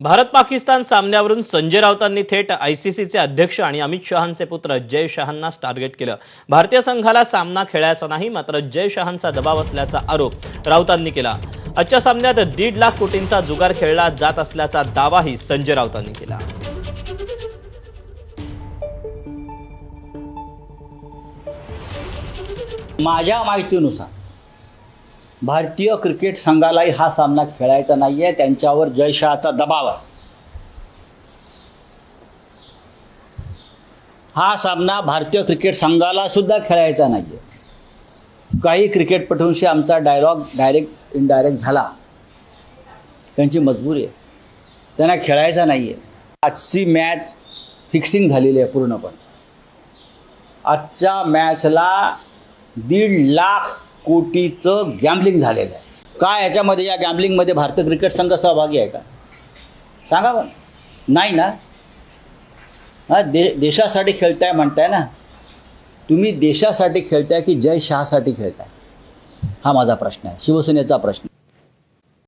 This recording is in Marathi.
भारत पाकिस्तान सामन्यावरून संजय राऊतांनी थेट आयसीसीचे अध्यक्ष आणि अमित शहांचे पुत्र जय शहांना टार्गेट केलं. भारतीय संघाला सामना खेळायचा नाही मात्र जय शहांचा दबाव असल्याचा आरोप राऊतांनी केला. आजच्या सामन्यात दीड लाख कोटींचा जुगार खेळला जात असल्याचा दावाही संजय राऊतांनी केला. माझ्या माहितीनुसार भारतीय क्रिकेट संघालाही हा सामना खेळायचा नाहीये. त्यांच्यावर जयशहाचा दबाव आहे. हा सामना भारतीय क्रिकेट संघाला सुद्धा खेळायचा नाहीये. काही क्रिकेटपटूंशी आमचा डायलॉग डायरेक्ट इनडायरेक्ट झाला. त्यांची मजबुरी आहे. त्यांना खेळायचा नाहीये. आजची मॅच फिक्सिंग झालेली आहे पूर्णपणे. आजच्या मॅचला दीड लाख कोटीचं गॅम्बलिंग झालेलं आहे. काय याच्यामध्ये या गॅम्बलिंगमध्ये भारतीय क्रिकेट संघ सहभागी आहे का? सांगा नाही ना? हा दे देशासाठी खेळताय म्हणताय ना? तुम्ही देशासाठी खेळताय की जय शहासाठी खेळताय? हा माझा प्रश्न आहे. शिवसेनेचा प्रश्न